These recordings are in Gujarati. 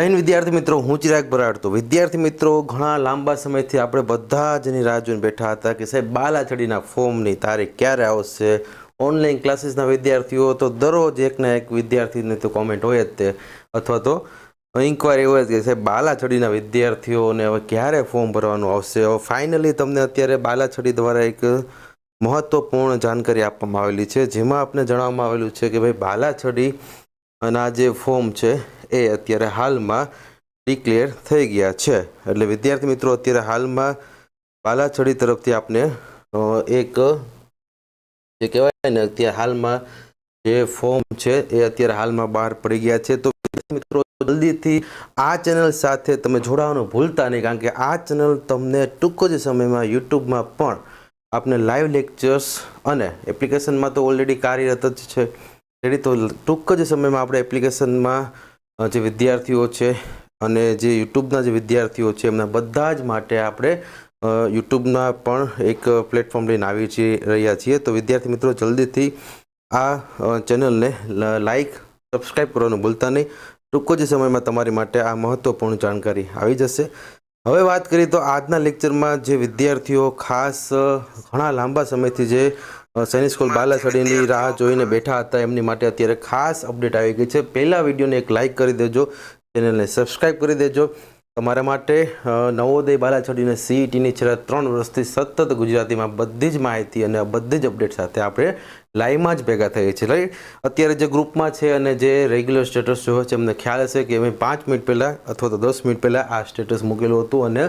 હિન્દ વિદ્યાર્થી મિત્રો, હું ચિરાગ બરાડ તો વિદ્યાર્થી મિત્રો, ઘણા લાંબા સમયથી આપણે બધા જ એની રાહ બેઠા હતા કે સાહેબ, બાલાછડીના ફોર્મની તારીખ ક્યારે આવશે? ઓનલાઈન ક્લાસીસના વિદ્યાર્થીઓ, તો દરરોજ એકના એક વિદ્યાર્થીને તો કોમેન્ટ હોય જ તે. અથવા તો ઇન્કવાયરી હોય જ કે સાહેબ, બાલાછડીના વિદ્યાર્થીઓને હવે ક્યારે ફોર્મ ભરવાનું આવશે? હવે ફાઇનલી તમને અત્યારે બાલાછડી દ્વારા એક મહત્વપૂર્ણ જાણકારી આપવામાં આવેલી છે. જેમાં આપને જણાવવામાં આવેલું છે કે ભાઈ, બાલાછડી આ જે ફોર્મ છે એ અત્યારે હાલમાં ડિક્લેર થઈ ગયા છે. એટલે વિદ્યાર્થી મિત્રો, અત્યારે હાલમાં બાલાછડી તરફથી આપને એક, જે કહેવાય ને, અત્યારે હાલમાં જે ફોર્મ છે એ અત્યારે હાલમાં બહાર પડી ગયા છે. તો મિત્રો, જલ્દીથી આ ચેનલ સાથે તમે જોડાવાનું ભૂલતા નહીં, કારણ કે આ ચેનલ તમને ટૂંક જ સમયમાં યુટ્યુબમાં પણ આપને લાઈવ લેક્ચર્સ અને એપ્લિકેશનમાં તો ઓલરેડી કાર્યરત જ છે. એની તો ટૂંક જ સમયમાં આપણે એપ્લિકેશનમાં જે વિદ્યાર્થીઓ છે અને જે યુટ્યુબના જે વિદ્યાર્થીઓ છે, એમના બધા જ માટે આપણે યુટ્યુબના પણ એક પ્લેટફોર્મ લઈને આવી છીએ રહ્યા છીએ. તો વિદ્યાર્થી મિત્રો, જલ્દીથી આ ચેનલને લાઈક, સબસ્ક્રાઈબ કરવાનું ભૂલતા નહીં. ટૂંક જ સમયમાં તમારી માટે આ મહત્વપૂર્ણ જાણકારી આવી જશે. હવે વાત કરીએ તો આજના લેક્ચરમાં જે વિદ્યાર્થીઓ ખાસ ઘણા લાંબા સમયથી જે સૈનિક સ્કૂલ બાલાછડીની રાહ જોઈને બેઠા હતા એમની માટે અત્યારે ખાસ અપડેટ આવી ગઈ છે. પહેલા વિડીયોને એક લાઇક કરી દેજો, ચેનલને સબસ્ક્રાઇબ કરી દેજો. તમારા માટે નવોદય બાલાછડીને સીઈટીની છેલ્લા ત્રણ વર્ષથી સતત ગુજરાતીમાં બધી જ માહિતી અને બધી જ અપડેટ સાથે આપણે લાઈવમાં જ ભેગા થઈએ છીએ. રાઈટ અત્યારે જે ગ્રુપમાં છે અને જે રેગ્યુલર સ્ટેટસ જોયો છે, એમને ખ્યાલ હશે કે મેં પાંચ મિનિટ પહેલાં અથવા તો દસ મિનિટ પહેલાં આ સ્ટેટસ મૂકેલું હતું અને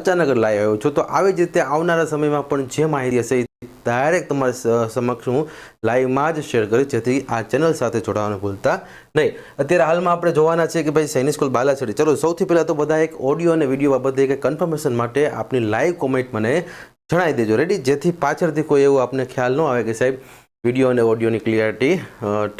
અચાનક લાઈવ આવ્યો છું. તો આવી જ રીતે આવનારા સમયમાં પણ જે માહિતી હશે એ ડાયરેક્ટ તમારી સમક્ષ હું લાઈવમાં જ શેર કરીશ, જેથી આ ચેનલ સાથે જોડાવાનું ભૂલતા નહીં. અત્યારે હાલમાં આપણે જોવાના છે કે ભાઈ સૈનિક સ્કૂલ બાલાછડી. ચલો, સૌથી પહેલાં તો બધા એક ઓડિયો અને વીડિયો બાબતે એક કન્ફર્મેશન માટે આપની લાઈવ કોમેન્ટ મને જણાવી દેજો. રેડી જેથી પાછળથી કોઈ એવું આપને ખ્યાલ ન આવે કે સાહેબ વીડિયો અને ઓડિયોની ક્લિયરિટી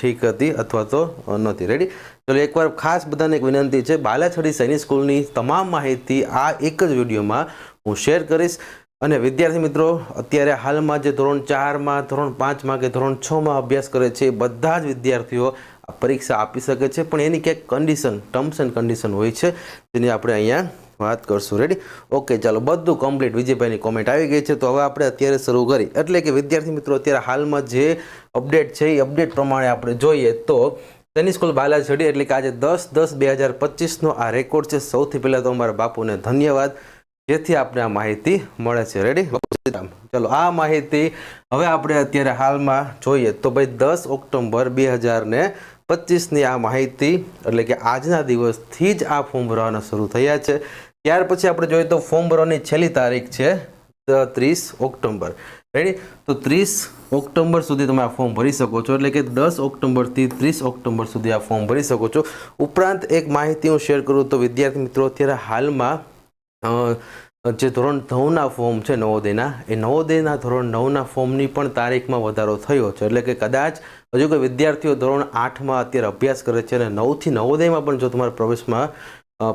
ઠીક હતી અથવા તો નથી રેડી ચલો, એકવાર ખાસ બધાને એક વિનંતી છે. બાલાછડી સૈનિક સ્કૂલની તમામ માહિતી આ એક જ વિડીયોમાં હું શેર કરીશ. અને વિદ્યાર્થી મિત્રો, અત્યારે હાલમાં જે ધોરણ ચારમાં, ધોરણ પાંચમાં કે ધોરણ છમાં અભ્યાસ કરે છે, બધા જ વિદ્યાર્થીઓ આ પરીક્ષા આપી શકે છે. પણ એની ક્યાંક કન્ડિશન ટર્મ્સ એન્ડ કન્ડિશન હોય છે, જેની આપણે અહીંયા વાત કરશું. રેડી ઓકે ચાલો, બધું કમ્પ્લીટ વિજયભાઈની કોમેન્ટ આવી ગઈ છે. તો હવે આપણે અત્યારે શરૂ કરી. એટલે કે વિદ્યાર્થી મિત્રો, અત્યારે હાલમાં જે અપડેટ છે, એ અપડેટ પ્રમાણે આપણે જોઈએ તો તેની સ્કૂલ બાલાજડી એટલે કે આજે દસ દસ બે હજાર પચીસનો આ રેકોર્ડ છે. સૌથી પહેલાં તો અમારા બાપુને ધન્યવાદ. જેથી આપણે આ માહિતી મળે છે. રેડી ચલો, આ માહિતી હવે આપણે અત્યારે હાલમાં જોઈએ તો ભાઈ દસ ઓક્ટોબર બે હજાર ને પચીસની આ માહિતી, એટલે કે આજના દિવસથી જ આ ફોર્મ ભરવાના શરૂ થયા છે. ત્યાર પછી આપણે જોઈએ તો ફોર્મ ભરવાની છેલ્લી તારીખ છે ત્રીસ ઓક્ટોબર. રેડી તો ત્રીસ ઓક્ટોબર સુધી તમે આ ફોર્મ ભરી શકો છો, એટલે કે દસ ઓક્ટોબરથી ત્રીસ ઓક્ટોબર સુધી આ ફોર્મ ભરી શકો છો. ઉપરાંત એક માહિતી હું શેર કરું તો વિદ્યાર્થી મિત્રો, અત્યારે હાલમાં જે ધોરણ નવના ફોર્મ છે નવોદયના, એ નવોદયના ધોરણ નવના ફોર્મની પણ તારીખમાં વધારો થયો છે. એટલે કે કદાચ હજુ કોઈ વિદ્યાર્થીઓ ધોરણ આઠમાં અત્યારે અભ્યાસ કરે છે અને નવથી નવોદયમાં પણ જો તમારે પ્રવેશમાં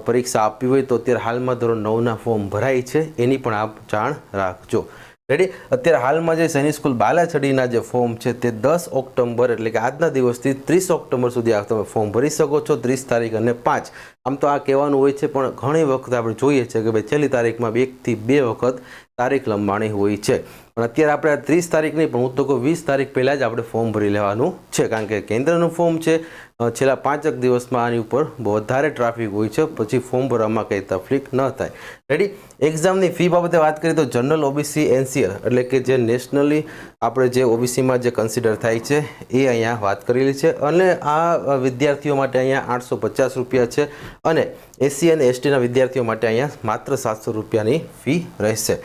પરીક્ષા આપવી હોય તો અત્યારે હાલમાં ધોરણ નવના ફોર્મ ભરાય છે. એની પણ આપ જાણ રાખજો. રેડી અત્યારે હાલમાં જે સૈનિક સ્કૂલ બાલાછડીના જે ફોર્મ છે તે દસ ઓક્ટોબર એટલે કે આજના દિવસથી ત્રીસ ઓક્ટોબર સુધી આ તમે ફોર્મ ભરી શકો છો, ત્રીસ તારીખ અને પાંચ. આમ તો આ કહેવાનું હોય છે, પણ ઘણી વખત આપણે જોઈએ છે કે ભાઈ છેલ્લી તારીખમાં એકથી બે વખત તારીખ લંબાણી હોય છે. પણ અત્યારે આપણે ત્રીસ તારીખ નહીં, પણ હું તો કહું વીસ તારીખ પહેલાં જ આપણે ફોર્મ ભરી લેવાનું છે, કારણ કે કેન્દ્રનું ફોર્મ છે. છેલ્લા પાંચક દિવસમાં આની ઉપર વધારે ટ્રાફિક હોય છે, પછી ફોર્મ ભરવામાં કંઈ તકલીફ ન થાય. રેડી એક્ઝામની ફી બાબતે વાત કરીએ તો જનરલ ઓબીસી એનસીએલ એટલે કે જે નેશનલી આપણે જે ઓબીસીમાં જે કન્સિડર થાય છે, એ અહીંયા વાત કરેલી છે. અને આ વિદ્યાર્થીઓ માટે અહીંયા આઠસો પચાસ રૂપિયા છે અને એસસી અને એસટીના વિદ્યાર્થીઓ માટે અહીંયા માત્ર સાતસો રૂપિયાની ફી રહેશે.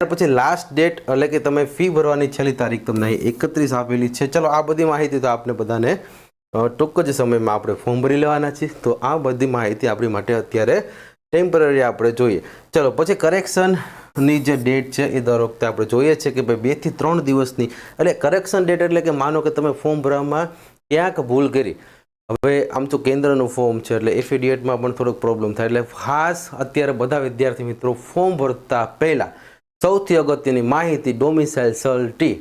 ત્યાર પછી લાસ્ટ ડેટ એટલે કે તમે ફી ભરવાની છેલ્લી તારીખ તમને એકત્રીસ આપેલી છે. ચલો, આ બધી માહિતી તો આપણે બધાને ટૂંક જ સમયમાં આપણે ફોર્મ ભરી લેવાના છીએ. તો આ બધી માહિતી આપણી માટે અત્યારે ટેમ્પરરી આપણે જોઈએ. ચલો, પછી કરેક્શનની જે ડેટ છે એ દર વખતે આપણે જોઈએ છે કે ભાઈ બેથી ત્રણ દિવસની, એટલે કરેક્શન ડેટ એટલે કે માનો કે તમે ફોર્મ ભરવામાં ક્યાંક ભૂલ કરી. હવે આમ તો કેન્દ્રનું ફોર્મ છે, એટલે એફિડિએટમાં પણ થોડોક પ્રોબ્લેમ થાય. એટલે ખાસ અત્યારે બધા વિદ્યાર્થી મિત્રો ફોર્મ ભરતા પહેલાં સૌથી અગત્યની માહિતી ડોમિસાઇલ સલ ટી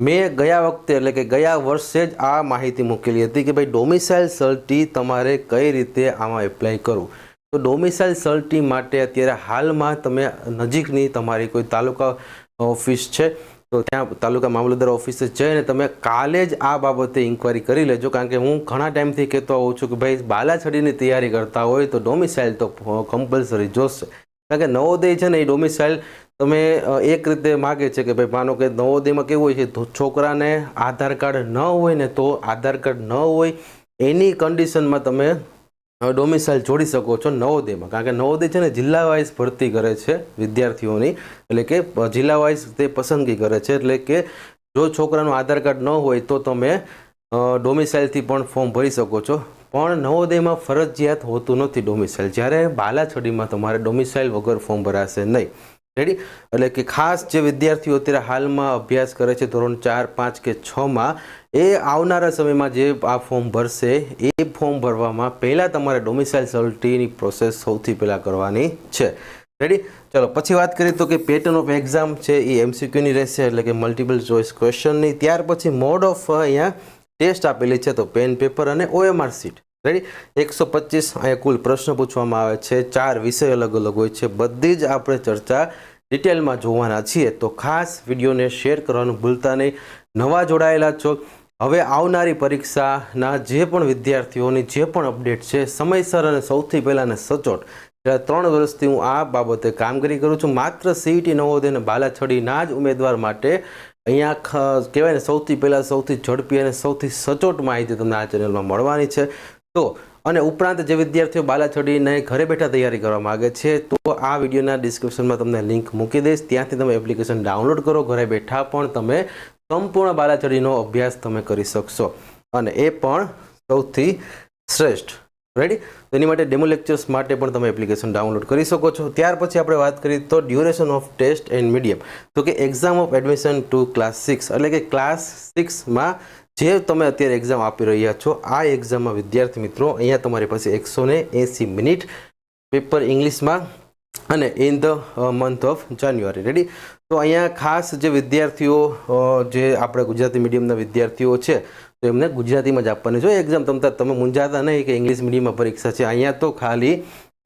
મેં ગયા વખતે એટલે કે ગયા વર્ષે જ આ માહિતી મૂકેલી હતી કે ભાઈ ડોમિસાઇલ સર્ટી તમારે કઈ રીતે આમાં એપ્લાય કરવું. તો ડોમિસાઇલ સર્ટી માટે અત્યારે હાલમાં તમે નજીકની તમારી કોઈ તાલુકા ઓફિસ છે, તો ત્યાં તાલુકા મામલતદાર ઓફિસે જઈને તમે કાલે જ આ બાબતે ઇન્કવાયરી કરી લેજો. કારણ કે હું ઘણા ટાઈમથી કહેતો હોઉં છું કે ભાઈ બાલાછડીની તૈયારી કરતા હોય તો ડોમિસાઇલ તો કમ્પલસરી જોશે કારણ કે નવોદય છે ને એ ડોમિસાઇલ તમે એક રીતે માગે છે કે ભાઈ માનો કે નવોદયમાં કેવું હોય છે છોકરાને આધાર કાર્ડ ન હોય ને તો આધાર કાર્ડ ન હોય, એની કન્ડિશનમાં તમે ડોમિસાઇલ જોડી શકો છો નવોદયમાં કારણ કે નવોદય છે ને જિલ્લા વાઇઝ ભરતી કરે છે વિદ્યાર્થીઓની. એટલે કે જિલ્લા વાઇઝ તે પસંદગી કરે છે. એટલે કે, જો છોકરાનું આધાર કાર્ડ ન હોય તો તમે ડોમિસાઇલથી પણ ફોર્મ ભરી શકો છો. પણ નવોદયમાં ફરજિયાત હોતું નથી ડોમિસાઇલ જ્યારે બાલાછડીમાં તમારે ડોમિસાઇલ વગર ફોર્મ ભરાશે નહીં. રેડી એટલે કે ખાસ જે વિદ્યાર્થીઓ અત્યારે હાલમાં અભ્યાસ કરે છે ધોરણ ચાર, પાંચ કે છમાં એ આવનારા સમયમાં જે આ ફોર્મ ભરશે, એ ફોર્મ ભરવામાં પહેલાં તમારે ડોમિસાઇલ સર્ટીની પ્રોસેસ સૌથી પહેલાં કરવાની છે. રેડી ચલો, પછી વાત કરીએ તો કે પેટર્ન ઓફ એક્ઝામ છે એ એમસીક્યુની રહેશે, એટલે કે મલ્ટિપલ ચોઇસ ક્વેશ્ચનની ત્યાર પછી મોડ ઓફ અહીંયા ટેસ્ટ આપેલી છે, તો પેન પેપર અને ઓએમઆર સીટ રેડી એકસો પચીસ અહીંયા કુલ પ્રશ્ન પૂછવામાં આવે છે. ચાર વિષય અલગ અલગ હોય છે. બધી જ આપણે ચર્ચા ડિટેલમાં જોવાના છીએ. તો ખાસ વિડીયોને શેર કરવાનું ભૂલતા નહીં. નવા જોડાયેલા છો. હવે આવનારી પરીક્ષાના જે પણ વિદ્યાર્થીઓની જે પણ અપડેટ છે, સમયસર અને સૌથી પહેલાં સચોટ, છેલ્લા ત્રણ વર્ષથી હું આ બાબતે કામગીરી કરું છું. માત્ર સીઈટી નવોદય અને બાલાછડીના જ ઉમેદવાર માટે અહીંયા કહેવાય ને, સૌથી પહેલાં સૌથી ઝડપી અને સૌથી સચોટ માહિતી તમને આ ચેનલમાં મળવાની છે. તો અને ઉપરાંત જે વિદ્યાર્થીઓ બાલાછડીને ઘરે બેઠા તૈયારી કરવા માગે છે, તો આ વિડીયોના ડિસ્ક્રિપ્શનમાં તમને લિંક મૂકી દઈશ. ત્યાંથી તમે એપ્લિકેશન ડાઉનલોડ કરો, ઘરે બેઠા પણ તમે સંપૂર્ણ બાલાછડીનો અભ્યાસ તમે કરી શકશો. અને એ પણ સૌથી શ્રેષ્ઠ. રેડી તો એની માટે ડેમો લેક્ચર્સ માટે પણ તમે એપ્લિકેશન ડાઉનલોડ કરી શકો છો. ત્યાર પછી આપણે વાત કરીએ તો duration of test and medium તો કે exam of admission to class six એટલે કે ક્લાસ સિક્સમાં જે તમે અત્યારે એક્ઝામ આપી રહ્યા છો, આ એક્ઝામમાં વિદ્યાર્થી મિત્રો, અહીંયા તમારી પાસે એકસો ને એંસી મિનિટ પેપર ઇંગ્લિશમાં અને in the month of January ready તો અહીંયા ખાસ જે વિદ્યાર્થીઓ જે આપણે ગુજરાતી મીડિયમના વિદ્યાર્થીઓ છે, તો એમને ગુજરાતીમાં જ આપવાની જો એક્ઝામ તમતા તમે મૂંઝાતા નહીં કે ઇંગ્લિશ મીડિયમમાં પરીક્ષા છે. અહીંયા તો ખાલી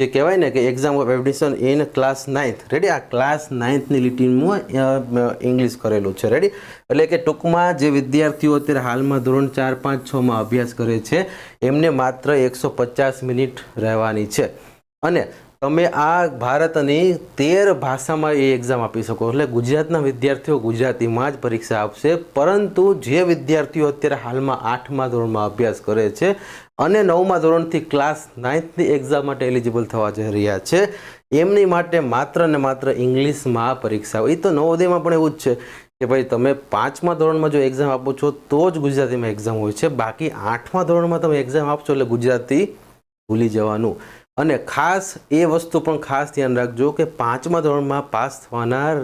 જે કહેવાય ને કે exam of admission in class ninth ready આ ક્લાસ નાઇન્થની લીટીમાં ઇંગ્લિશ કરેલું છે. રેડી એટલે કે ટૂંકમાં જે વિદ્યાર્થીઓ અત્યારે હાલમાં ધોરણ ચાર, પાંચ છમાં અભ્યાસ કરે છે, એમને માત્ર એકસો પચાસ મિનિટ રહેવાની છે. અને તમે આ ભારતની તેર ભાષામાં એ એક્ઝામ આપી શકો. એટલે ગુજરાતના વિદ્યાર્થીઓ ગુજરાતીમાં જ પરીક્ષા આપશે. પરંતુ જે વિદ્યાર્થીઓ અત્યારે હાલમાં આઠમા ધોરણમાં અભ્યાસ કરે છે અને નવમા ધોરણથી ક્લાસ નાઇન્થની એક્ઝામ માટે એલિજિબલ થવા જઈ રહ્યા છે, એમની માટે માત્ર ને માત્ર ઇંગ્લિશમાં પરીક્ષા. એ તો નવોદયમાં પણ એવું જ છે કે ભાઈ તમે પાંચમા ધોરણમાં જો એક્ઝામ આપો છો તો જ ગુજરાતીમાં એક્ઝામ હોય છે. બાકી આઠમા ધોરણમાં તમે એક્ઝામ આપશો એટલે ગુજરાતી ભૂલી જવાનું. અને ખાસ એ વસ્તુ પણ ખાસ ધ્યાન રાખજો કે પાંચમા ધોરણમાં પાસ થવાના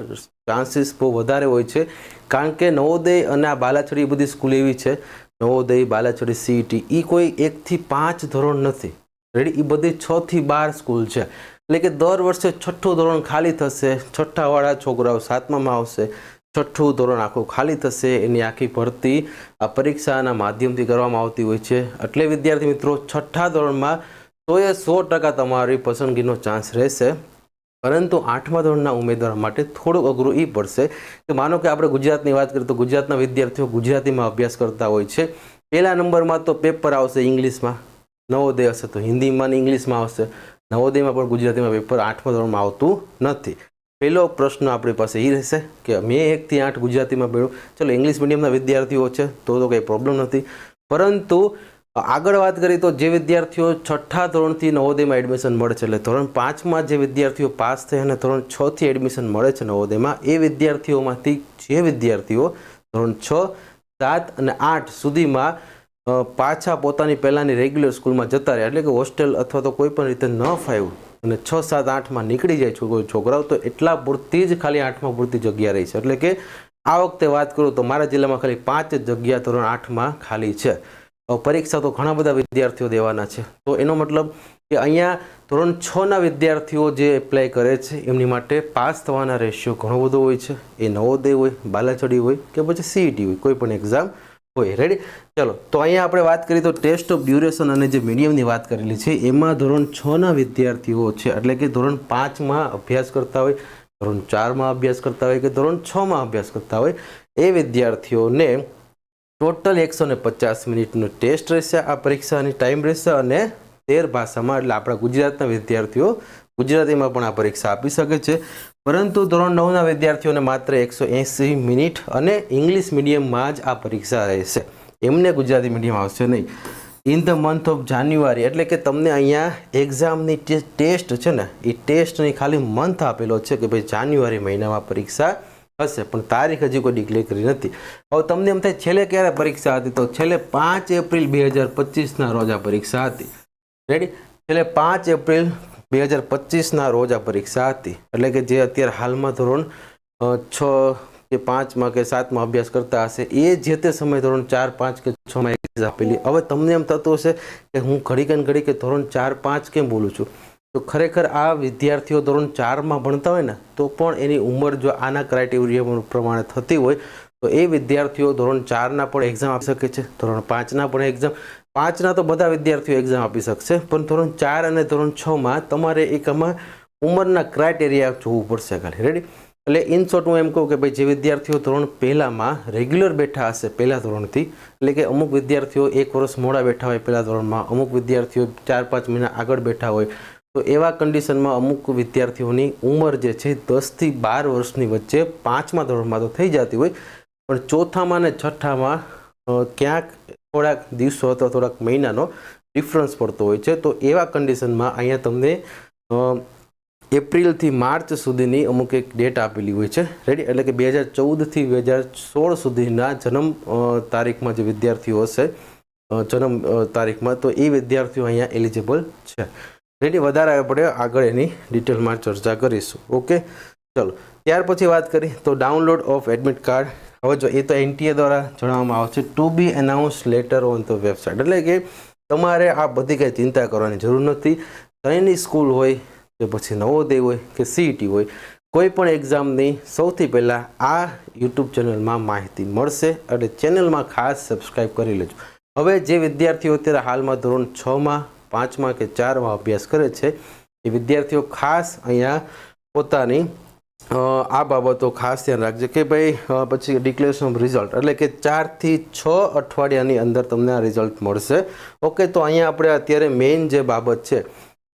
ચાન્સીસ બહુ વધારે હોય છે. કારણ કે નવોદય અને આ બાલાછડી બધી સ્કૂલ એવી છે. નવોદય, બાલાછડી સીઈટી એ કોઈ એકથી પાંચ ધોરણ નથી. રેડી એ બધી છથી બાર સ્કૂલ છે. એટલે કે દર વર્ષે છઠ્ઠું ધોરણ ખાલી થશે. છઠ્ઠાવાળા છોકરાઓ સાતમામાં આવશે. છઠ્ઠું ધોરણ આખું ખાલી થશે. એની આખી ભરતી આ પરીક્ષાના માધ્યમથી કરવામાં આવતી હોય છે. એટલે વિદ્યાર્થી મિત્રો, છઠ્ઠા ધોરણમાં સોએ સો ટકા તમારી પસંદગીનો ચાન્સ રહેશે. પરંતુ આઠમા ધોરણના ઉમેદવાર માટે થોડું અઘરું એ પડશે કે માનો કે આપણે ગુજરાતની વાત કરીએ તો ગુજરાતના વિદ્યાર્થીઓ ગુજરાતીમાં અભ્યાસ કરતા હોય છે. પહેલા નંબરમાં તો પેપર આવશે ઇંગ્લિશમાં. નવોદય હશે તો હિન્દીમાં ને ઇંગ્લિશમાં આવશે. નવોદયમાં પણ ગુજરાતીમાં પેપર આઠમા ધોરણમાં આવતું નથી. પહેલો પ્રશ્ન આપણી પાસે એ રહેશે કે મેં એકથી આઠ ગુજરાતીમાં ભણ્યું. ચલો, ઇંગ્લિશ મીડિયમના વિદ્યાર્થીઓ છે તો તો કંઈ પ્રોબ્લેમ નથી. પરંતુ આગળ વાત કરીએ તો જે વિદ્યાર્થીઓ છઠ્ઠા ધોરણથી નવોદયમાં એડમિશન મળે છે એટલે ધોરણ પાંચમાં જે વિદ્યાર્થીઓ પાસ થઈ અને ધોરણ છથી એડમિશન મળે છે નવોદયમાં, એ વિદ્યાર્થીઓમાંથી જે વિદ્યાર્થીઓ ધોરણ છ, સાત અને આઠ સુધીમાં પાછા પોતાની પહેલાંની રેગ્યુલર સ્કૂલમાં જતા રહ્યા. એટલે કે હોસ્ટેલ અથવા તો કોઈ પણ રીતે ન ફાવ્યું અને છ, સાત, આઠમાં નીકળી જાય છોકરો છોકરાઓ, તો એટલા પૂરતી જ ખાલી આઠમાં પૂરતી જગ્યા રહી છે. એટલે કે આ વખતે વાત કરું તો મારા જિલ્લામાં ખાલી પાંચ જગ્યા ધોરણ આઠમાં ખાલી છે. પરીક્ષા તો ઘણા બધા વિદ્યાર્થીઓ દેવાના છે. તો એનો મતલબ કે અહીંયા ધોરણ છના વિદ્યાર્થીઓ જે એપ્લાય કરે છે, એમની માટે પાસ થવાના રેશિયો ઘણો બધો હોય છે. એ નવોદય હોય, બાલાચડી હોય કે પછી સીઈટી હોય, કોઈ પણ એક્ઝામ હોય. રેડી ચલો, તો અહીંયા આપણે વાત કરીએ તો ટેસ્ટ ઓફ ડ્યુરેશન અને જે મીડિયમની વાત કરેલી છે, એમાં ધોરણ છના વિદ્યાર્થીઓ છે, એટલે કે ધોરણ પાંચમાં અભ્યાસ કરતા હોય, ધોરણ ચારમાં અભ્યાસ કરતા હોય કે ધોરણ છમાં અભ્યાસ કરતા હોય, એ વિદ્યાર્થીઓને ટોટલ એકસો ને પચાસ મિનિટનું ટેસ્ટ રહેશે આ પરીક્ષાની ટાઈમ રહેશે અને તેર ભાષામાં, એટલે આપણા ગુજરાતના વિદ્યાર્થીઓ ગુજરાતીમાં પણ આ પરીક્ષા આપી શકે છે. પરંતુ ધોરણ નવના વિદ્યાર્થીઓને માત્ર એકસો એંસી મિનિટ અને ઇંગ્લિશ મીડિયમમાં જ આ પરીક્ષા રહેશે. એમને ગુજરાતી મીડિયમ આવશે નહીં. In the month of January એટલે કે તમને અહીંયા એક્ઝામની ટેસ્ટ છે ને, એ ટેસ્ટની ખાલી મંથ આપેલો છે કે ભાઈ જાન્યુઆરી મહિનામાં પરીક્ષા હશે, પણ તારીખ હજી કોઈ ડિક્લેર કરી નથી. હવે તમને એમ થાય, છેલ્લે ક્યારે પરીક્ષા હતી? તો છેલ્લે પાંચ એપ્રિલ બે હજાર પચીસના રોજ આ પરીક્ષા હતી. રેડી છેલ્લે પાંચ એપ્રિલ બે હજાર પચીસના રોજ આ પરીક્ષા હતી. એટલે કે જે અત્યારે હાલમાં ધોરણ છ કે પાંચમાં કે સાતમાં અભ્યાસ કરતા હશે, એ જે તે સમય ધોરણ ચાર, પાંચ કે છમાં એક્ઝામ આપેલી. હવે તમને એમ થતું હશે કે હું ઘડી કે ઘડી કે ધોરણ ચાર, પાંચ કેમ બોલું છું? તો ખરેખર આ વિદ્યાર્થીઓ ધોરણ ચારમાં ભણતા હોય ને, તો પણ એની ઉંમર જો આના ક્રાઇટેરિયા પ્રમાણે થતી હોય, તો એ વિદ્યાર્થીઓ ધોરણ ચારના પણ એક્ઝામ આપી શકે છે, ધોરણ પાંચના પણ એક્ઝામ પાંચના તો બધા વિદ્યાર્થીઓ એક્ઝામ આપી શકશે, પણ ધોરણ ચાર અને ધોરણ છમાં તમારે એક આમાં ઉંમરના ક્રાઇટેરિયા જોવું પડશે ખાલી. રેડી એટલે ઇન શોર્ટ હું એમ કહું કે ભાઈ, જે વિદ્યાર્થીઓ ધોરણ પહેલાંમાં રેગ્યુલર બેઠા હશે, પહેલાં ધોરણથી, એટલે કે અમુક વિદ્યાર્થીઓ એક વર્ષ મોડા બેઠા હોય, પહેલા ધોરણમાં, અમુક વિદ્યાર્થીઓ ચાર પાંચ મહિના આગળ બેઠા હોય તો એવા કન્ડિશનમાં અમુક વિદ્યાર્થીઓની ઉંમર જે છે દસથી બાર વર્ષની વચ્ચે પાંચમા ધોરણમાં તો થઈ જતી હોય, પણ ચોથામાં અને છઠ્ઠામાં ક્યાંક થોડાક દિવસો અથવા થોડાક મહિનાનો ડિફરન્સ પડતો હોય છે. તો એવા કન્ડિશનમાં અહીંયા તમને એપ્રિલથી માર્ચ સુધીની અમુક એક ડેટ આપેલી હોય છે. રેડી એટલે કે બે હજાર ચૌદથી બે હજાર સોળ સુધીના જન્મ તારીખમાં જે વિદ્યાર્થીઓ હશે જન્મ તારીખમાં, તો એ વિદ્યાર્થીઓ અહીંયા એલિજિબલ છે. રેડી વધારે આપણે આગળ એની ડિટેલમાં ચર્ચા કરીશું. ઓકે ચલો. ત્યાર પછી વાત કરી તો ડાઉનલોડ ઓફ એડમિટ કાર્ડ હવે જો એ તો એનટીએ દ્વારા જણાવવામાં આવે છે to be announce later on the website એટલે કે તમારે આ બધી કંઈ ચિંતા કરવાની જરૂર નથી. કંઈની સ્કૂલ હોય કે પછી નવોદય હોય કે સીઈટી હોય, કોઈ પણ એક્ઝામની સૌથી પહેલાં આ યુટ્યુબ ચેનલમાં માહિતી મળશે એટલે ચેનલમાં ખાસ સબસ્ક્રાઈબ કરી લેજો. હવે જે વિદ્યાર્થીઓ અત્યારે હાલમાં ધોરણ છમાં પાંચમાં કે ચારમાં અભ્યાસ કરે છે, એ વિદ્યાર્થીઓ ખાસ અહીંયા પોતાની આ બાબતો ખાસ ધ્યાન રાખજો કે ભાઈ પછી ડિક્લેરેશન ઓફ રિઝલ્ટ એટલે કે ચારથી છ અઠવાડિયાની અંદર તમને આ રિઝલ્ટ મળશે. ઓકે, તો અહીંયા આપણે અત્યારે મેઇન જે બાબત છે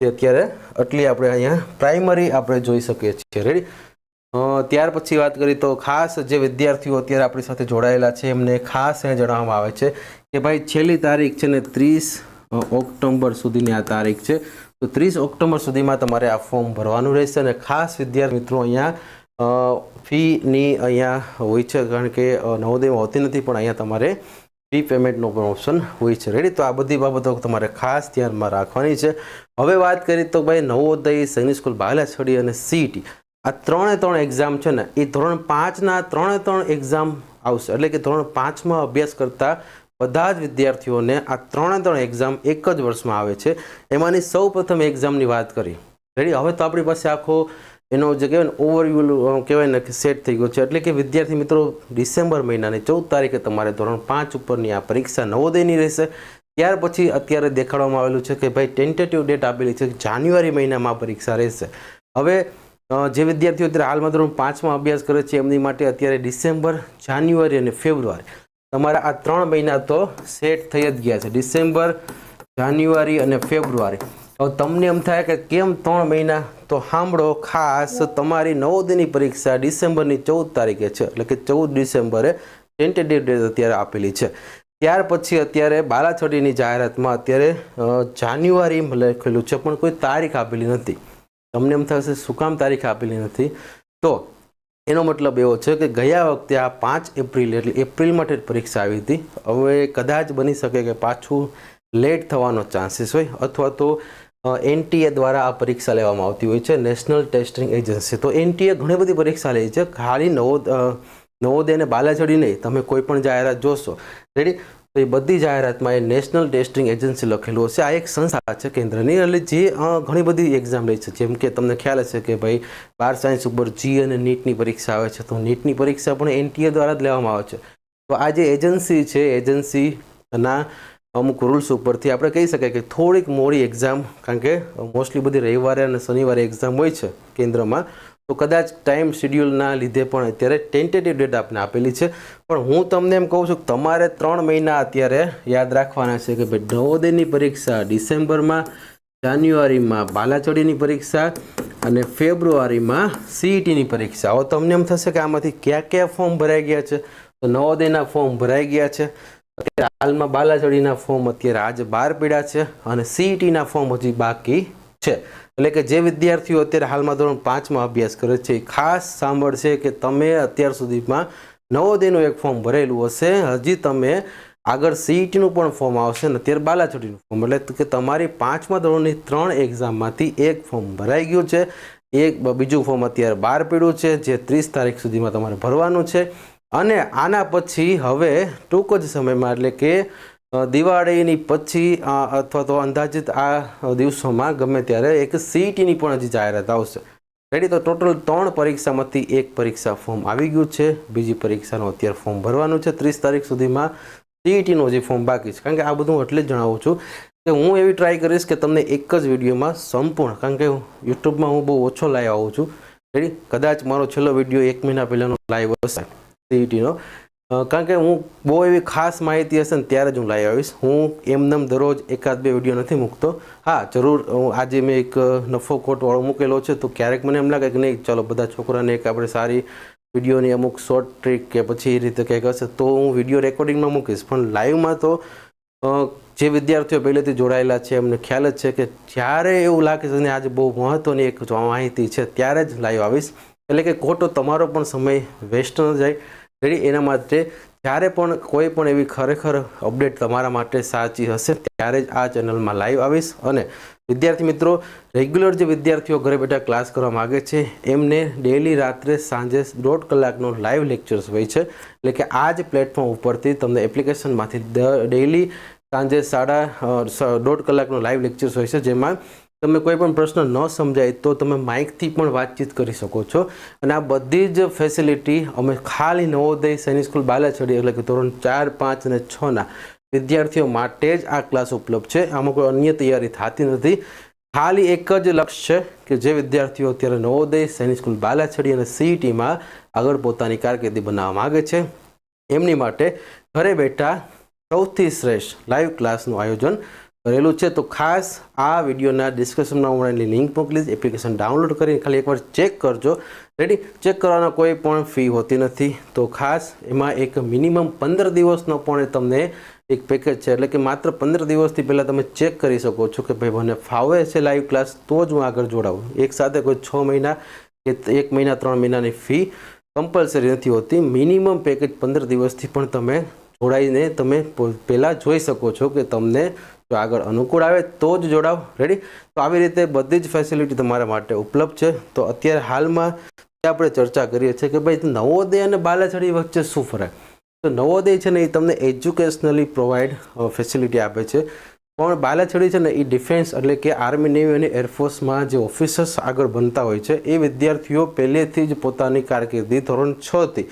તે અત્યારે આટલી આપણે અહીંયા પ્રાઇમરી આપણે જોઈ શકીએ છીએ. રેડી ત્યાર પછી વાત કરીએ તો ખાસ જે વિદ્યાર્થીઓ અત્યારે આપણી સાથે જોડાયેલા છે, એમને ખાસ અહીંયા જણાવવામાં આવે છે કે ભાઈ છેલ્લી તારીખ છે ને ત્રીસ ઓક્ટોબર સુધીની આ તારીખ છે. તો ત્રીસ ઓક્ટોબર સુધીમાં તમારે આ ફોર્મ ભરવાનું રહેશે અને ખાસ વિદ્યાર્થી મિત્રો અહીંયા ફીની અહીંયા હોય છે. કારણ કે નવોદયમાં હોતી નથી, પણ અહીંયા તમારે ફી પેમેન્ટનો પણ ઓપ્શન હોય છે. રેડી તો આ બધી બાબતો તમારે ખાસ ધ્યાનમાં રાખવાની છે. હવે વાત કરીએ તો ભાઈ નવોદય સૈનિક સ્કૂલ બાલાછડી અને સીઈટી આ ત્રણે ત્રણ એક્ઝામ છે ને, એ ધોરણ પાંચના ત્રણે ત્રણ એક્ઝામ આવશે. એટલે કે ધોરણ પાંચમાં અભ્યાસ કરતા બધા જ વિદ્યાર્થીઓને આ ત્રણે ત્રણ એક્ઝામ એક જ વર્ષમાં આવે છે. એમાંની સૌ પ્રથમ એક્ઝામની વાત કરી. રેડી હવે તો આપણી પાસે આખો એનો જે કહેવાય ને ઓવરવ્યુ કહેવાય ને કે સેટ થઈ ગયો છે. એટલે કે વિદ્યાર્થી મિત્રો, ડિસેમ્બર મહિનાની ચૌદ તારીખે તમારે ધોરણ પાંચ ઉપરની આ પરીક્ષા નવોદયની રહેશે. ત્યાર પછી અત્યારે દેખાડવામાં આવેલું છે કે ભાઈ ટેન્ટેટિવ ડેટ આપેલી છે જાન્યુઆરી મહિનામાં પરીક્ષા રહેશે. હવે જે વિદ્યાર્થીઓ અત્યારે હાલમાં ધોરણ પાંચમાં અભ્યાસ કરે છે, એમની માટે અત્યારે ડિસેમ્બર, જાન્યુઆરી અને ફેબ્રુઆરી. તમારા આ ત્રણ મહિના તો સેટ થઈ જ ગયા છે. ડિસેમ્બર જાન્યુઆરી અને ફેબ્રુઆરી હવે તમને એમ થાય કે કેમ ત્રણ મહિના? તો સાંભળો, ખાસ તમારી નવોદયની પરીક્ષા ડિસેમ્બરની ચૌદ તારીખે છે. એટલે કે ચૌદ ડિસેમ્બરે ટેન્ટેટિવ ડેટ અત્યારે આપેલી છે. ત્યાર પછી અત્યારે બાલાછડીની જાહેરાતમાં અત્યારે જાન્યુઆરી લખેલું છે, પણ કોઈ તારીખ આપેલી નથી. તમને એમ થશે, શું કામ તારીખ આપેલી નથી? તો એનો મતલબ એવો છે કે ગયા વખતે આ પાંચ એપ્રિલ, એટલે એપ્રિલ માટે જ પરીક્ષા આવી હતી. હવે કદાચ બની શકે કે પાછું લેટ થવાનો ચાન્સીસ હોય અથવા તો એનટીએ દ્વારા આ પરીક્ષા લેવામાં આવતી હોય છે, નેશનલ ટેસ્ટિંગ એજન્સી. તો એનટીએ ઘણી બધી પરીક્ષા લે છે. ખાલી નવો નવોદય અને બાલાછડી નહીં તમે કોઈ પણ જાહેરાત જોશો. રેડી? તો એ બધી જાહેરાતમાં એ નેશનલ ટેસ્ટિંગ એજન્સી લખેલું હશે. આ એક સંસ્થા છે કેન્દ્રની. એટલે જે ઘણી બધી એક્ઝામ લે છે. જેમ કે તમને ખ્યાલ હશે કે ભાઈ બાર સાયન્સ ઉપર જી અને નીટની પરીક્ષા આવે છે. તો નીટની પરીક્ષા પણ એનટીએ દ્વારા જ લેવામાં આવે છે. તો આ જે એજન્સી છે એજન્સીના અમુક રૂલ્સ ઉપરથી આપણે કહી શકાય કે થોડીક મોડી એક્ઝામ કારણ કે મોસ્ટલી બધી રવિવારે અને શનિવારે એક્ઝામ હોય છે કેન્દ્રમાં. તો કદાચ ટાઈમ શેડ્યુલના લીધે પણ અત્યારે ટેન્ટેટિવ ડેટ આપને આપેલી છે. પણ હું તમને એમ કહું છું કે તમારે ત્રણ મહિના અત્યારે યાદ રાખવાના છે કે ભાઈ નવોદયની પરીક્ષા ડિસેમ્બરમાં, જાન્યુઆરીમાં બાલાચડીની પરીક્ષા અને ફેબ્રુઆરીમાં સીઈટીની પરીક્ષા. હવે તમને એમ થશે કે આમાંથી કયા કયા ફોર્મ ભરાઈ ગયા છે? તો નવોદયના ફોર્મ ભરાઈ ગયા છે. અત્યારે હાલમાં બાલાચડીના ફોર્મ અત્યારે આજે બહાર પડ્યા છે અને સીઈટીના ફોર્મ હજી બાકી છે. એટલે કે જે વિદ્યાર્થીઓ અત્યારે હાલમાં ધોરણ પાંચમાં અભ્યાસ કરે છે ખાસ સાંભળશે કે તમે અત્યાર સુધીમાં નવોદયનું એક ફોર્મ ભરેલું હશે. હજી તમે આગળ સીઈટીનું પણ ફોર્મ આવશે અને અત્યારે બાલાચડીનું ફોર્મ. એટલે કે તમારી પાંચમા ધોરણની ત્રણ એક્ઝામમાંથી એક ફોર્મ ભરાઈ ગયું છે. એક બીજું ફોર્મ અત્યારે બહાર પડ્યું છે, જે ત્રીસ તારીખ સુધીમાં તમારે ભરવાનું છે. અને આના પછી હવે ટૂંક જ સમયમાં એટલે કે દિવાળીની પછી અથવા તો અંદાજિત આ દિવસોમાં ગમે ત્યારે એક સીઈટીની પણ હજી જાહેરાત આવશે. રેડી, તો ટોટલ ત્રણ પરીક્ષામાંથી એક પરીક્ષા ફોર્મ આવી ગયું છે. બીજી પરીક્ષાનું અત્યારે ફોર્મ ભરવાનું છે. ત્રીસ તારીખ સુધીમાં સીઈટીનું જે ફોર્મ બાકી છે. કારણ કે આ બધું એટલે જ જણાવું છું કે હું એવી ટ્રાય કરીશ કે તમને એક જ વિડીયોમાં સંપૂર્ણ, કારણ કે યુટ્યુબમાં હું બહુ ઓછો લાઈવ આવું છું. રેડી? કદાચ મારો છેલ્લો વીડિયો એક મહિના પહેલાંનો લાઈવ હશે, સીઈટીનો. કારણ કે હું બહુ એવી ખાસ માહિતી હશે ને ત્યારે જ હું લાઈવ આવીશ. હું એમનેમ દરરોજ એકાદ બે વીડિયો નથી મૂકતો. હા, જરૂર આજે મેં એક નફો ખોટવાળો મૂકેલો છે, તો ક્યારેક મને એમ લાગે કે નહીં, ચાલો બધા છોકરાને એક આપણે સારી વિડીયોની અમુક શોર્ટ ટ્રીક કે પછી એ રીતે કંઈક હશે, તો હું વીડિયો રેકોર્ડિંગમાં મૂકીશ. પણ લાઈવમાં તો જે વિદ્યાર્થીઓ પહેલેથી જોડાયેલા છે, એમને ખ્યાલ જ છે કે જ્યારે એવું લાગે છે આજે બહુ મહત્ત્વની એક માહિતી છે, ત્યારે જ લાઈવ આવીશ. એટલે કે ખોટો તમારો પણ સમય વેસ્ટ ન જાય. રેડી એના માટે જ્યારે પણ કોઈ પણ એવી ખરેખર અપડેટ તમારા માટે સાચી હશે, ત્યારે જ આ ચેનલમાં લાઈવ આવીશ અને વિદ્યાર્થી મિત્રો રેગ્યુલર જે વિદ્યાર્થીઓ ઘરે બેઠા ક્લાસ કરવા માગે છે, એમને ડેલી રાત્રે સાંજે દોઢ કલાકનો લાઈવ લેક્ચર્સ હોય છે. એટલે કે આ જ પ્લેટફોર્મ ઉપરથી તમને એપ્લિકેશનમાંથી ડેલી સાંજે સાડા દોઢ કલાકનો લાઈવ લેક્ચર્સ હોય છે, જેમાં તમે કોઈ પણ પ્રશ્ન ન સમજાય તો તમે માઇકથી પણ વાતચીત કરી શકો છો. અને આ બધી જ ફેસિલિટી અમે ખાલી નવોદય સૈનિક સ્કૂલ બાલાછડી એટલે કે ધોરણ ચાર, પાંચ અને છના વિદ્યાર્થીઓ માટે જ આ ક્લાસ ઉપલબ્ધ છે. આમાં કોઈ અન્ય તૈયારી થતી નથી. ખાલી એક જ લક્ષ્ય છે કે જે વિદ્યાર્થીઓ અત્યારે નવોદય સૈનિક સ્કૂલ બાલાછડી અને સીઈટીમાં આગળ પોતાની કારકિર્દી બનાવવા માગે છે. એમની માટે ઘરે બેઠા સૌથી શ્રેષ્ઠ લાઈવ ક્લાસનું આયોજન કરેલું છે. તો ખાસ આ વિડીયોના ડિસ્કશનમાં હું એની લિંક મોકલીશ. એપ્લિકેશન ડાઉનલોડ કરીને ખાલી એકવાર ચેક કરજો. રેડી ચેક કરવાનો કોઈ પણ ફી હોતી નથી. તો ખાસ એમાં એક મિનિમમ પંદર દિવસનો પણ તમને એક પેકેજ છે. એટલે કે માત્ર પંદર દિવસથી પહેલાં તમે ચેક કરી શકો છો કે ભાઈ મને ફાવે છે લાઈવ ક્લાસ તો જ હું આગળ જોડાવું. એક સાથે કોઈ છ મહિના કે એક મહિના, ત્રણ મહિનાની ફી કમ્પલસરી નથી હોતી. મિનિમમ પેકેજ પંદર દિવસથી પણ તમે જોડાઈને તમે પહેલાં જોઈ શકો છો કે તમને જો આગળ અનુકૂળ આવે તો જ જોડાવ. રેડી તો આવી રીતે બધી જ ફેસિલિટી તમારા માટે ઉપલબ્ધ છે. તો અત્યારે હાલમાં આપણે ચર્ચા કરીએ છીએ કે ભાઈ નવોદય અને બાલાછડી વચ્ચે શું ફરક? તો નવોદય છે ને એ તમને એજ્યુકેશનલી પ્રોવાઈડ ફેસિલિટી આપે છે. પણ બાલાછડી છે ને એ ડિફેન્સ એટલે કે આર્મી નેવી અને એરફોર્સમાં જે ઓફિસર્સ આગળ બનતા હોય છે, એ વિદ્યાર્થીઓ પહેલેથી જ પોતાની કારકિર્દી ધોરણ છથી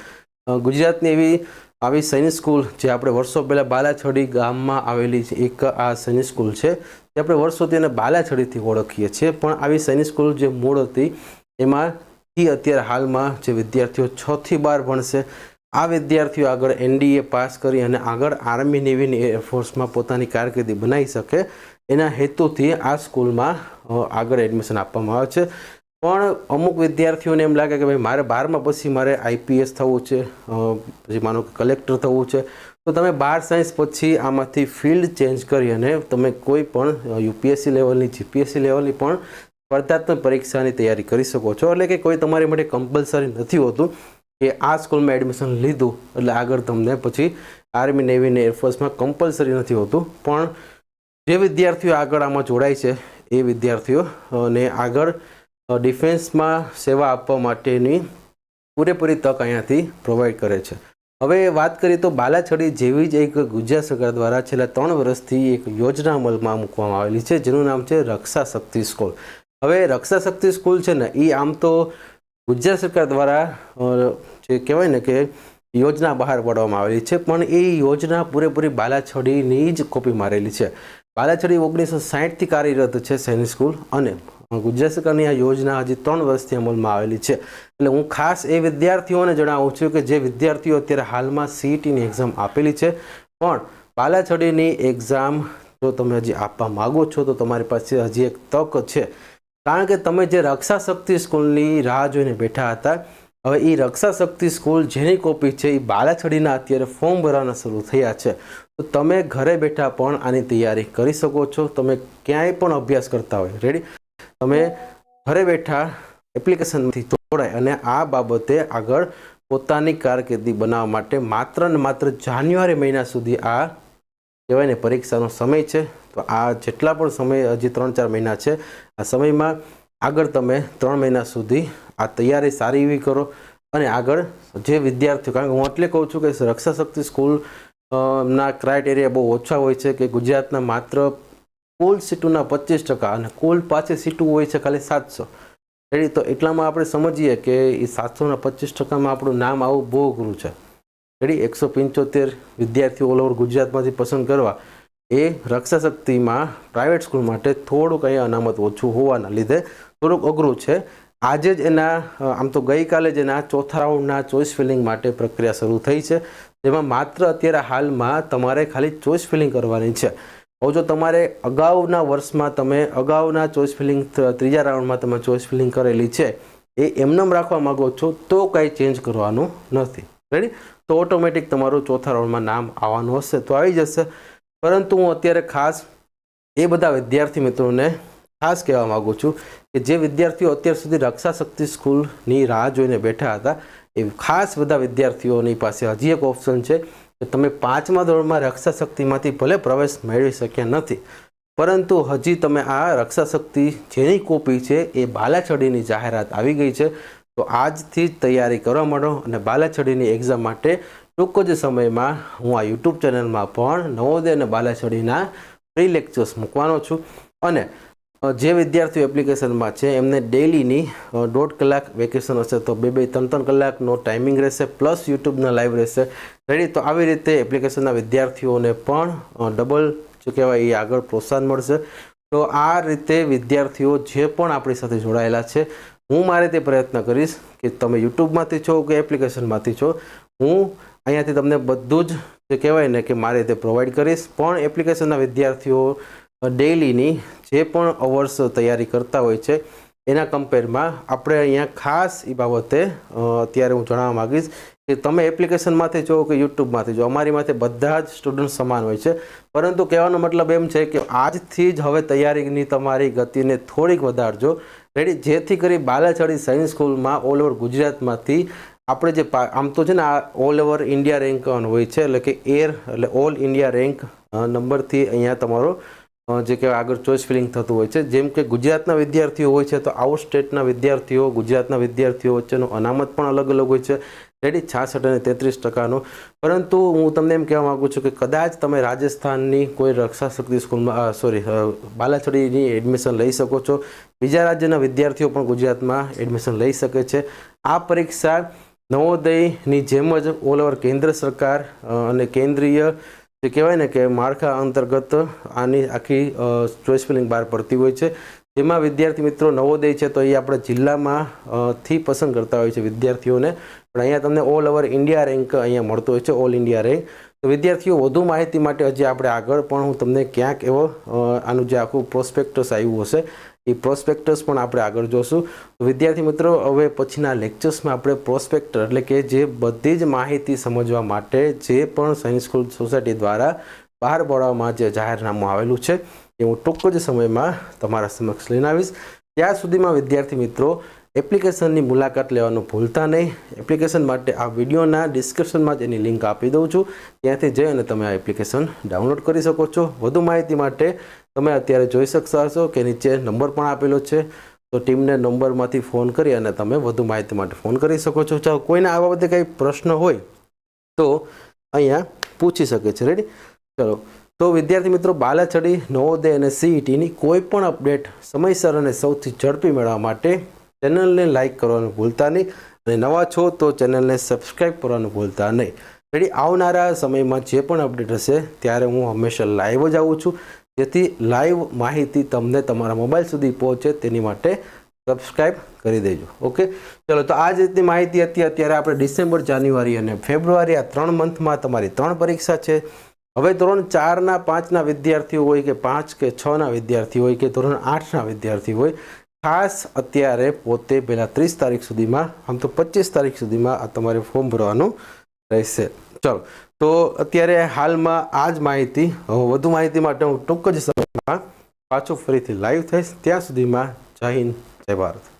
ગુજરાતની એવી આવી સૈનિક સ્કૂલ જે આપણે વર્ષો પહેલાં બાલાછડી ગામમાં આવેલી છે, એક આ સૈનિક સ્કૂલ છે, જે આપણે વર્ષોથી એને બાલાછડીથી ઓળખીએ છીએ. પણ આવી સૈનિક સ્કૂલ જે મૂળ હતી એમાંથી અત્યારે હાલમાં જે વિદ્યાર્થીઓ છથી બાર ભણશે. આ વિદ્યાર્થીઓ આગળ એનડીએ પાસ કરી અને આગળ આર્મી નેવીની એરફોર્સમાં પોતાની કારકિર્દી બનાવી શકે. એના હેતુથી આ સ્કૂલમાં આગળ એડમિશન આપવામાં આવે છે. પણ અમુક વિદ્યાર્થીઓને એમ લાગે કે ભાઈ મારે બારમાં પછી મારે આઈપીએસ થવું છે પછી માનો કે કલેક્ટર થવું છે. તો તમે બાર સાયન્સ પછી આમાંથી ફિલ્ડ ચેન્જ કરી અને તમે કોઈ પણ યુપીએસસી લેવલની જીપીએસસી લેવલની પણ સ્પર્ધાત્મક પરીક્ષાની તૈયારી કરી શકો છો. એટલે કે કોઈ તમારી માટે કમ્પલસરી નથી હોતું કે આ સ્કૂલમાં એડમિશન લીધું એટલે આગળ તમને પછી આર્મી નેવી ને એરફોર્સમાં કમ્પલસરી નથી હોતું. પણ જે વિદ્યાર્થીઓ આગળ આમાં જોડાય છે, એ વિદ્યાર્થીઓ ને આગળ ડિફેન્સમાં સેવા આપવા માટેની પૂરેપૂરી તક અહીંયાથી પ્રોવાઈડ કરે છે. હવે વાત કરીએ તો બાલાછડી જેવી જ એક ગુજરાત સરકાર દ્વારા છેલ્લા ત્રણ વર્ષથી એક યોજના અમલમાં મૂકવામાં આવેલી છે, જેનું નામ છે રક્ષા શક્તિ સ્કૂલ. હવે રક્ષા શક્તિ સ્કૂલ છે ને એ આમ તો ગુજરાત સરકાર દ્વારા જે કહેવાય ને કે યોજના બહાર પાડવામાં આવેલી છે, પણ એ યોજના પૂરેપૂરી બાલાછડીની જ કોપી મારેલી છે. બાલાછડી ઓગણીસો સાહીઠથી કાર્યરત છે સૈનિક સ્કૂલ અને ગુજરાત સરકારની આ યોજના હજી ત્રણ વર્ષથી અમલમાં આવેલી છે. એટલે હું ખાસ એ વિદ્યાર્થીઓને જણાવું છું કે જે વિદ્યાર્થીઓ અત્યારે હાલમાં સીઈટીની એક્ઝામ આપેલી છે. પણ બાલાછડીની એક્ઝામ જો તમે હજી આપવા માગો છો તો તમારી પાસે હજી એક તક છે. કારણ કે તમે જે રક્ષા શક્તિ સ્કૂલની રાહ જોઈને બેઠા હતા, હવે એ રક્ષા શક્તિ સ્કૂલ જેની કોપી છે એ બાલાછડીના અત્યારે ફોર્મ ભરવાના શરૂ થયા છે. તો તમે ઘરે બેઠા પણ આની તૈયારી કરી શકો છો. તમે ક્યાંય પણ અભ્યાસ કરતા હોય. રેડી તમે ઘરે બેઠા એપ્લિકેશનથી જોડાય અને આ બાબતે આગળ પોતાની કારકિર્દી બનાવવા માટે માત્ર ને માત્ર જાન્યુઆરી મહિના સુધી આ કહેવાય ને પરીક્ષાનો સમય છે. તો આ જેટલા પણ સમય, હજી ત્રણ ચાર મહિના છે. આ સમયમાં આગળ તમે ત્રણ મહિના સુધી આ તૈયારી સારી એવી કરો અને આગળ જે વિદ્યાર્થીઓ, કારણ કે હું એટલે કહું છું કે રક્ષા શક્તિ સ્કૂલ ના ક્રાઇટેરિયા બહુ ઓછા હોય છે કે ગુજરાતના માત્ર કુલ સીટોના પચીસ ટકા અને કુલ પાછી સીટો હોય છે ખાલી સાતસો. રેડી, તો એટલામાં આપણે સમજીએ કે એ સાતસોના પચીસ ટકામાં આપણું નામ આવું બહુ અઘરું છે. રેડી, એકસો પંચોતેર વિદ્યાર્થીઓ ઓલ ઓવર ગુજરાતમાંથી પસંદ કરવા. એ રક્ષા શક્તિમાં પ્રાઇવેટ સ્કૂલ માટે થોડુંક અહીંયા અનામત ઓછું હોવાના લીધે થોડુંક અઘરું છે. આજે જ એના, આમ તો ગઈકાલે જ એના ચોથા રાઉન્ડના ચોઇસ ફિલિંગ માટે પ્રક્રિયા શરૂ થઈ છે. જેમાં માત્ર અત્યારે હાલમાં તમારે ખાલી ચોઇસ ફિલિંગ કરવાની છે. હવે જો તમારે અગાઉના વર્ષમાં તમે અગાઉના ચોઈસ ફિલિંગ ત્રીજા રાઉન્ડમાં તમે ચોઇસ ફિલિંગ કરેલી છે, એ એમનેમ રાખવા માંગો છો, તો કાંઈ ચેન્જ કરવાનું નથી. રેડી તો ઓટોમેટિક તમારું ચોથા રાઉન્ડમાં નામ આવવાનું હશે, તો આવી જશે. પરંતુ હું અત્યારે ખાસ એ બધા વિદ્યાર્થી મિત્રોને ખાસ કહેવા માગું છું કે જે વિદ્યાર્થીઓ અત્યાર સુધી રક્ષા શક્તિ સ્કૂલની રાહ જોઈને બેઠા હતા, એ ખાસ બધા વિદ્યાર્થીઓની પાસે હજી એક ઓપ્શન છે તમે પાંચમા ધોરણમાં રક્ષા શક્તિમાંથી ભલે પ્રવેશ મેળવી શક્યા નથી, પરંતુ હજી તમે આ રક્ષા શક્તિ જેની કોપી છે એ બાલાછડીની જાહેરાત આવી ગઈ છે, તો આજથી જ તૈયારી કરવા માંડો અને બાલાછડીની એક્ઝામ માટે ટૂંક જ સમયમાં હું આ યુટ્યુબ ચેનલમાં પણ નવોદય અને બાલાછડીના ફ્રી લેક્ચર્સ મૂકવાનો છું. અને જે વિદ્યાર્થીઓ એપ્લિકેશનમાં છે, એમને ડેલીની દોઢ કલાક વેકેશન હશે તો બે બે, ત્રણ ત્રણ કલાકનો ટાઈમિંગ રહેશે, પ્લસ યુટ્યુબના લાઈવ રહેશે. રેડી? તો આવી રીતે એપ્લિકેશનના વિદ્યાર્થીઓને પણ ડબલ, શું કહેવાય, એ આગળ પ્રોત્સાહન મળશે. તો આ રીતે વિદ્યાર્થીઓ જે પણ આપણી સાથે જોડાયેલા છે, હું મારે તે પ્રયત્ન કરીશ કે તમે યુટ્યુબમાંથી છો કે એપ્લિકેશનમાંથી છો, હું અહીંયાથી તમને બધું જ જે કહેવાય ને કે મારે તે પ્રોવાઈડ કરીશ. પણ એપ્લિકેશનના વિદ્યાર્થીઓ ડેઈલીની જે પણ અવર્સ તૈયારી કરતા હોય છે, એના કમ્પેરમાં આપણે અહીંયા ખાસ એ બાબતે અત્યારે હું જણાવવા માગીશ કે તમે એપ્લિકેશનમાંથી જુઓ કે યુટ્યુબમાંથી જો અમારી માથે બધા જ સ્ટુડન્ટ સમાન હોય છે. પરંતુ કહેવાનો મતલબ એમ છે કે આજથી જ હવે તૈયારીની તમારી ગતિને થોડીક વધારજો. રેડી જેથી કરી બાલાછડી સાયન્સ સ્કૂલમાં ઓલ ઓવર ગુજરાતમાંથી આપણે જે આમ તો છે ને આ ઓલ ઓવર ઇન્ડિયા રેન્ક હોય છે, એટલે કે એર એટલે ઓલ ઇન્ડિયા રેન્ક નંબરથી અહીંયા તમારો જે કે આગળ ચોઈસ ફિલિંગ થતું હોય છે. જેમ કે ગુજરાતના વિદ્યાર્થીઓ હોય છે, તો આઉટ સ્ટેટના વિદ્યાર્થીઓ, ગુજરાતના વિદ્યાર્થીઓ વચ્ચેનું અનામત પણ અલગ અલગ હોય છે. રેડી છાસઠ અને તેત્રીસ ટકાનું. પરંતુ હું તમને એમ કહેવા માગું છું કે કદાચ તમે રાજસ્થાનની કોઈ રક્ષા શક્તિ સ્કૂલમાં સોરી બાલાછડીની એડમિશન લઈ શકો છો. બીજા રાજ્યના વિદ્યાર્થીઓ પણ ગુજરાતમાં એડમિશન લઈ શકે છે. આ પરીક્ષા નવોદયની જેમ જ ઓલ ઓવર કેન્દ્ર સરકાર અને કેન્દ્રીય જે કહેવાય ને કે માળખા અંતર્ગત આની આખી ચોઇસ ફિલિંગ બહાર પડતી હોય છે. જેમાં વિદ્યાર્થી મિત્રો નવોદય છે તો એ આપણે જિલ્લામાં થી પસંદ કરતા હોય છે વિદ્યાર્થીઓને. પણ અહીંયા તમને ઓલ ઓવર ઇન્ડિયા રેન્ક અહીંયા મળતો હોય છે ઓલ ઇન્ડિયા રેન્ક તો વિદ્યાર્થીઓ વધુ માહિતી માટે હજી આપણે આગળ પણ હું તમને ક્યાંક એવો આનું જે આખું પ્રોસ્પેક્ટસ આવ્યું હશે એ પ્રોસ્પેક્ટસ પણ આપણે આગળ જોશું. વિદ્યાર્થી મિત્રો, હવે પછીના લેક્ચર્સમાં આપણે પ્રોસ્પેક્ટર એટલે કે જે બધી જ માહિતી સમજવા માટે જે પણ સાયન્સ સ્કૂલ સોસાયટી દ્વારા બહાર પાડવામાં જે જાહેરનામું આવેલું છે, એ હું ટૂંક જ સમયમાં તમારા સમક્ષ લઈને આવીશ. ત્યાં સુધીમાં વિદ્યાર્થી મિત્રો એપ્લિકેશનની મુલાકાત લેવાનું ભૂલતા નહીં. એપ્લિકેશન માટે આ વિડીયોના ડિસ્ક્રિપ્શનમાં જ એની લિંક આપી દઉં છું. ત્યાંથી જઈ અને તમે આ એપ્લિકેશન ડાઉનલોડ કરી શકો છો. વધુ માહિતી માટે તમે અત્યારે જોઈ શકશો હશો કે નીચે નંબર પણ આપેલો છે. તો ટીમને નંબરમાંથી ફોન કરી અને તમે વધુ માહિતી માટે ફોન કરી શકો છો. ચાલો કોઈને આ બાબતે કંઈ પ્રશ્ન હોય, તો અહીંયા પૂછી શકે છે. રેડી ચલો. તો વિદ્યાર્થી મિત્રો, બાલાછડી નવોદય અને સીઈટીની કોઈ પણ અપડેટ સમયસર અને સૌથી ઝડપી મેળવવા માટે ચેનલને લાઇક કરવાનું ભૂલતા નહીં અને નવા છો તો ચેનલને સબસ્ક્રાઈબ કરવાનું ભૂલતા નહીં. રેડી? આવનારા સમયમાં જે પણ અપડેટ હશે ત્યારે હું હંમેશા લાઈવ જ આવું છું. જેથી લાઈવ માહિતી તમને તમારા મોબાઈલ સુધી પહોંચે તેની માટે સબસ્ક્રાઈબ કરી દેજો. ઓકે? ચલો, તો આ જ રીતની માહિતી હતી. અત્યારે આપણે ડિસેમ્બર, જાન્યુઆરી અને ફેબ્રુઆરી આ ત્રણ મંથમાં તમારી ત્રણ પરીક્ષા છે. હવે ધોરણ ચારના પાંચના વિદ્યાર્થીઓ હોય કે પાંચ કે છના વિદ્યાર્થી હોય કે ધોરણ આઠના વિદ્યાર્થી હોય ખાસ અત્યારે પોતે પહેલાં ત્રીસ તારીખ સુધીમાં, આમ તો પચીસ તારીખ સુધીમાં આ તમારે ફોર્મ ભરવાનું રહેશે. ચલો, તો અત્યારે હાલમાં આ જ માહિતી વધુ માહિતી માટે હું ટૂંક જ સમયમાં પાછું ફરીથી લાઈવ થઈશ. ત્યાં સુધીમાં જય હિન્દ, જય ભારત.